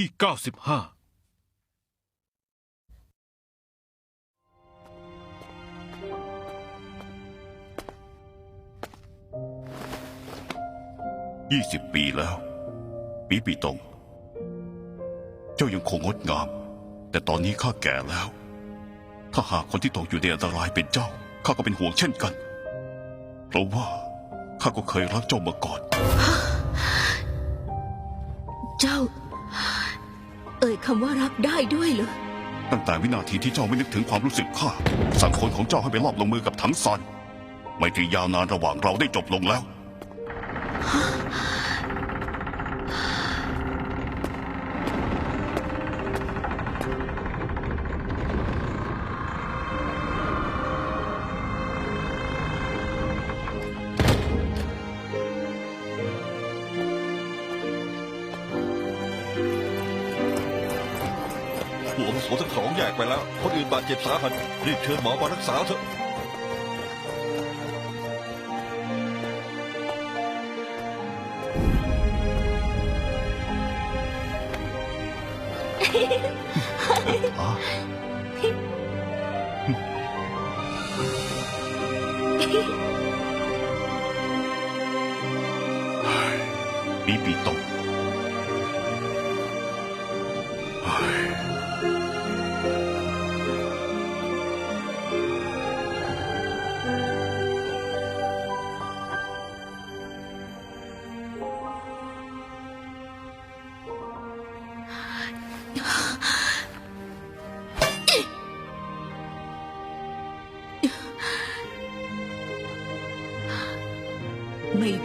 ที่ 95ยี่สิบปีแล้ว ปีปีตง เจ้ายังคงงดงาม แต่ตอนนี้ข้าแก่แล้ว ถ้าหากคนที่ตกอยู่ในอันตรายเป็นเจ้า ข้าก็เป็นห่วงเช่นกัน เพราะว่าข้าก็เคยรักเจ้ามาก่อน เจ้าเอ่ย คำว่ารักได้ด้วยเหรอ ตั้งแต่วินาทีที่เจ้าไม่นึกถึงความรู้สึกข้าสั่งคนของเจ้าให้ไปลอบลงมือกับถังซันไม่ตรียาวนานระหว่างเราได้จบลงแล้ว วอาวุโสทั้งสองแยกไปแล้ว คนอื่นบาดเจ็บสาหัสรีบเชิญหมอมารักษาเถอะปีปีตงไม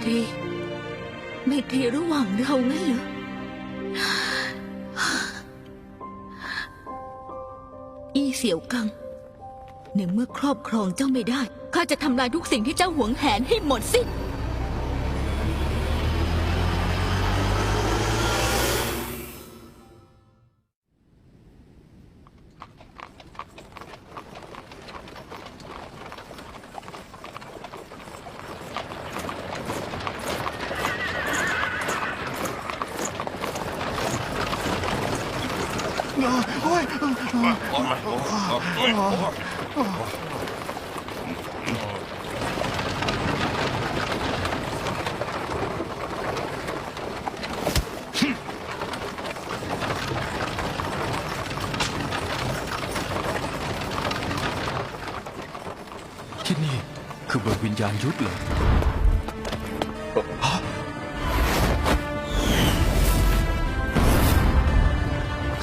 ตรีไมตรีระหว่างเรางั้นเหรออีเสี่ยวกังในเมื่อครอบครองเจ้าไม่ได้ข้าจะทำลายทุกสิ่งที่เจ้าหวงแหนให้หมดสิ้น ที่นี่คือเบิกวิญญาณยุทธเลย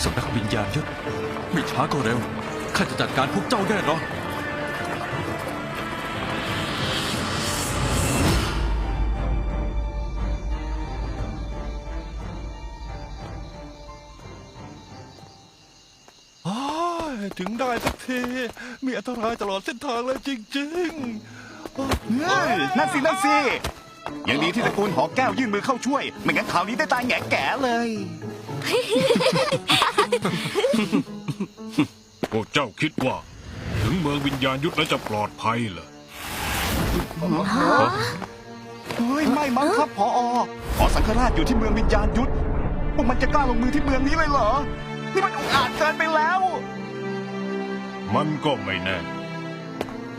สำนักวิญญาณยุทธไม่ช้าก็เร็ว ข้าจะจัดการพวกเจ้าแน่นอนอ้ายถึงได้สักที มีอันตรายตลอดเส้นทางเลยจริงๆเฮ้ยนั่นสิ นั่นสิ ยังดีที่ตระกูลหอแก้วยื่นมือเข้าช่วย ไม่งั้นข่าวนี้ได้ตายแง่แก่เลย พวกเจ้าคิดว่า ถึงเมืองวิญญาณยุทธแล้วจะปลอดภัยเหรอเฮ้ยไม่มั้งครับพอหอสังฆราชอยู่ที่เมืองวิญญาณยุทธพวกมันจะกล้าลงมือที่เมืองนี้เลยเหรอ นี่มันอุกอาจเกินไปแล้ว มันก็ไม่แน่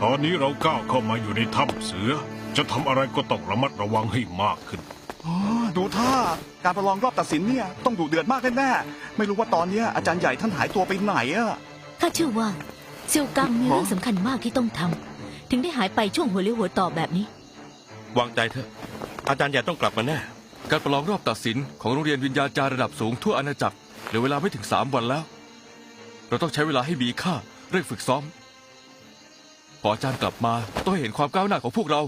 ตอนนี้เราก้าวเข้ามาอยู่ในถ้ำเสือ จะทำอะไรก็ต้องระมัดระวังให้มากขึ้น ดูท่าการประลองรอบตัดสินเนี่ยต้องดูเดือดมากแน่ๆ ไม่รู้ว่าตอนเนี้ยอาจารย์ใหญ่ท่านหายตัวไปไหนอะข้าเชื่อว่าเซียวกังมีเรื่องสำคัญมากที่ต้องทำถึงได้หายไปช่วงหัวเลี้ยวหัวต่อแบบนี้ วางใจเถอะ อาจารย์ใหญ่ต้องกลับมาแน่ การประลองรอบตัดสินของโรงเรียนวิญญาณจารย์ระดับสูงทั่วอาณาจักรเหลือเวลาไม่ถึงสามวันแล้ว เราต้องใช้เวลาให้มีค่าเร่งฝึกซ้อม พออาจารย์กลับมาต้องให้เห็นความก้าวหน้าของพวกเรา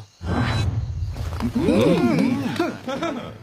ทั้ง Yeah.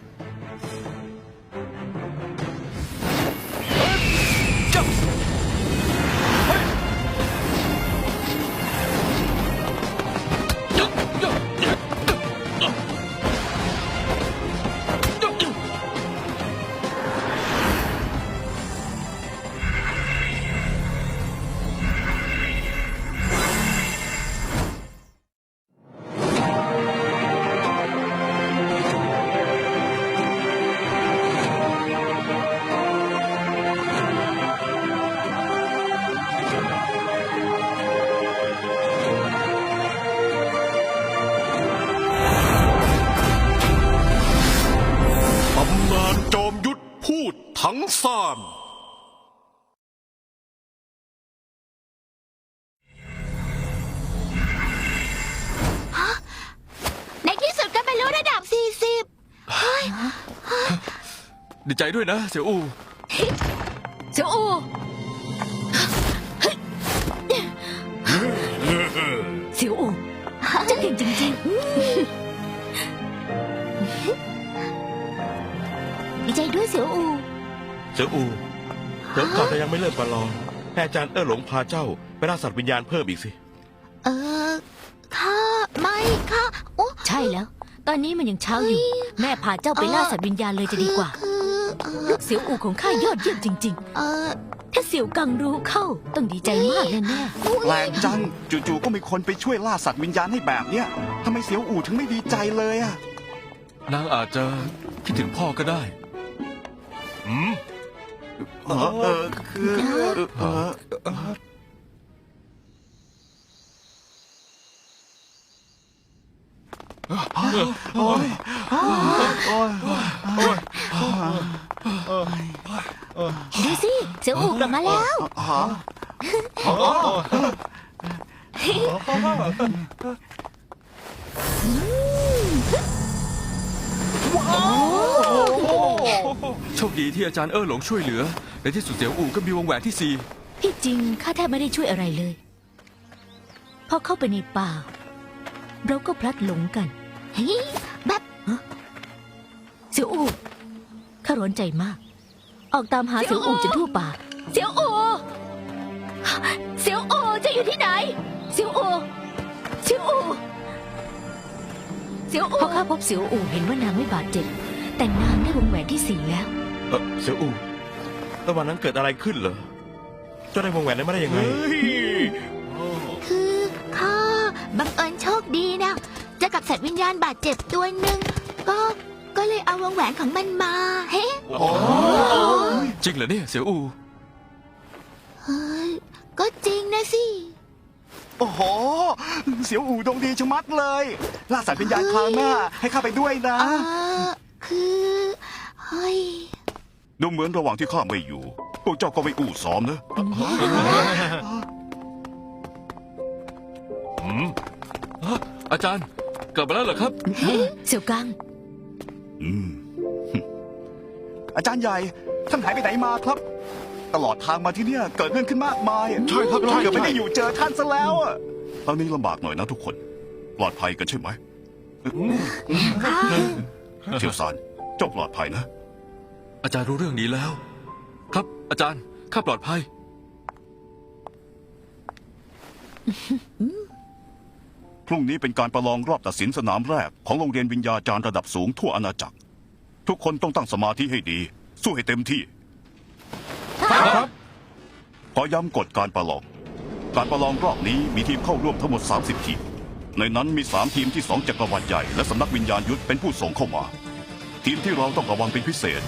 ซ่านในที่สุดก็บรรลุระดับ 40ดีใจด้วยนะเสี่ยวอูเจ้าอูเสียวอูเจะเก่งจริงๆดีใจด้วยเสียวอูเสืออูเดี๋ยวก่อนจะยังไม่เลิกประลองให้อาจารย์เออหลงพาเจ้าไปล่าสัตว์วิญญาณเพิ่มอีกสิ เออข้าไม่ข้าโอ้ใช่แล้ว ตอนนี้มันยังเช้าอยู่ แม่พาเจ้าไปล่าสัตว์วิญญาณเลยจะดีกว่าลูกเสียวอูของข้ายอดเยี่ยมจริงๆเออถ้าเสียวกังรู้เข้าต้องดีใจมากแน่แปลกจังจู่ๆก็มีคนไปช่วยล่าสัตว์วิญญาณให้แบบเนี้ยทำไมเสียวอู่ถึงไม่ดีใจเลยอะนางอาจจะคิดถึงพ่อก็ได้ อืม เออเออคือเออๆดูสิเสียวอูกลับมาแล้ว โชคดีที่อาจารย์เออหลงช่วยเหลือ ในที่สุดเสี่ยวอูก็มีวงแหวนที่สี่ที่จริงข้าแทบไม่ได้ช่วยอะไรเลยพอเข้าไปในป่า เราก็พลัดหลงกันเฮ้ยแบบเสียวอูข้าร้อนใจมาก ออกตามหาเสียวอูจนทั่วป่า เสียวอูเสียวอูจะอยู่ที่ไหน เสียวอูเสียวอูเสียวอูพอข้าพบเสียวอูเห็นว่านางไม่บาดเจ็บ แต่นางได้วงแหวนที่สี่แล้ว เออเสืออูแล้ววันนั้นเกิดอะไรขึ้นเหรอเจ้าได้วงแหวนนั้นมาได้ยังไง คือข้าบังเอิญโชคดีนะเจะกับสัตว์วิญญาณบาดเจ็บตัวหนึ่งก็ก็เลยเอาวงแหวนของมันมาเฮ้จริงเหรอเนี่ยเสี่ยวอูเฮ้ยก็จริงนะสิ โอ้โห เสียวอู่ดวงดีชะมัดเลยล่าสัตว์วิญญาณคราวหน้าให้ข้าไปด้วยนะ เออ คือเฮ้ยดูเหมือนระหว่างที่ข้าไม่อยู่ พวกเจ้าก็ไปอู่ซ้อมนะอืมอาจารย์กลับมาแล้วเหรอครับ เสียวกัง อืมอาจารย์ใหญ่ ท่านหายไปไหนมาครับ ตลอดทางมาที่เนี่ยเกิดเรื่องขึ้นมากมายใช่ครับเราใช่ เกือบไม่ใช่ได้อยู่เจอท่านซะแล้วอะตอนนี้ลำบากหน่อยนะทุกคน ปลอดภัยกันใช่ไหม เสี่ยวซานเจ้าปลอดภัยนะ อาจารย์รู้เรื่องนี้แล้ว ครับอาจารย์ข้าปลอดภัย พรุ่งนี้เป็นการประลองรอบตัดสินสนามแรก ของโรงเรียนวิญญาจารย์ระดับสูงทั่วอาณาจักร ทุกคนต้องตั้งสมาธิให้ดี สู้ให้เต็มที่ ครับขอย้ำกฎการประลอง การประลองรอบนี้มีทีมเข้าร่วมทั้งหมด 30 ทีม ในนั้นมี 3 ทีมที่ 2จักรวรรดิใหญ่และสำนักวิญญาณยุทธเป็นผู้ส่งเข้ามา ทีมที่เราต้องระวังเป็นพิเศษ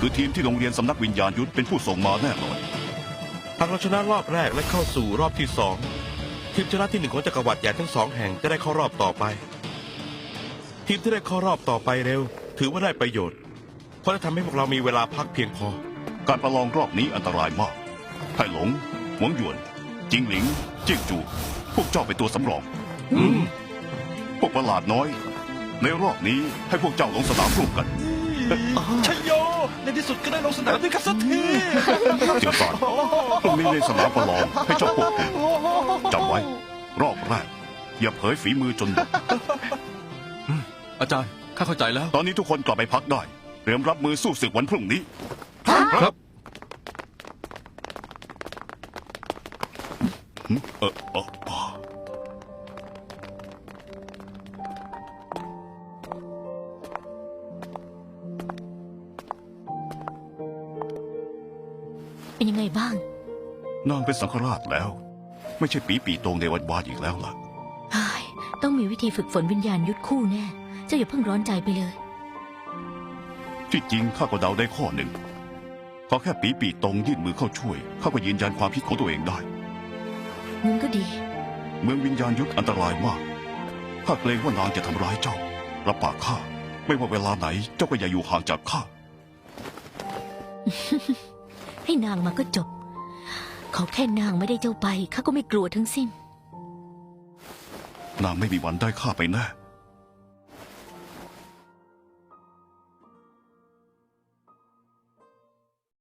คือทีมที่โรงเรียนสำนักวิญญาณยุทธเป็นผู้ส่งมาแน่นอนหากเราชนะรอบแรกและเข้าสู่รอบที่สองทีมชนะที่หนึ่งของจักรวรรดิใหญ่ทั้งสองแห่งจะได้เข้ารอบต่อไป ทีมที่ได้เข้ารอบต่อไปเร็ว ถือว่าได้ประโยชน์ เพราะจะทำให้พวกเรามีเวลาพักเพียงพอ การประลองรอบนี้อันตรายมากไห่หลงหวงหยวน จิงหลิง เจียงจู พวกเจ้าเป็นตัวสำรอง พวกประหลาดน้อย ในรอบนี้ให้พวกเจ้าลงสนามร่วมกันชัยโย ในที่สุดก็ได้ลงสนามด้วยกันสักทีเจียวสานพรุ่งนี้ในสนามประลองให้เจ้าควบคุมจำไว้ รอบแรกอย่าเผยฝีมือจนหมดอาจารย์ ข้าเข้าใจแล้ว ตอนนี้ทุกคนกลับไปพักได้ เตรียมรับมือสู้ศึกวันพรุ่งนี้ ครับ เออเออ นางเป็นสังฆราชแล้ว ไม่ใช่ปีปีโตงในวันวานอีกแล้วล่ะ เฮ้ยต้องมีวิธีฝึกฝนวิญญาณยุทธคู่แน่ เจ้าอย่าเพิ่งร้อนใจไปเลย ที่จริงข้าก็เดาได้ข้อหนึ่งขอแค่ปีปีตรงยื่นมือเข้าช่วยข้าก็ยืนยันความคิดของตัวเองได้งั้นก็ดี เมืองวิญญาณยุทธอันตรายมากข้าเกรงว่านางจะทำร้ายเจ้ารับปากข้าไม่ว่าเวลาไหนเจ้าก็อย่าอยู่ห่างจากข้า ให้นางมาก็จบ ขอแค่นางไม่ได้เจ้าไปข้าก็ไม่กลัวทั้งสิ้น นางไม่มีวันได้ข้าไปแน่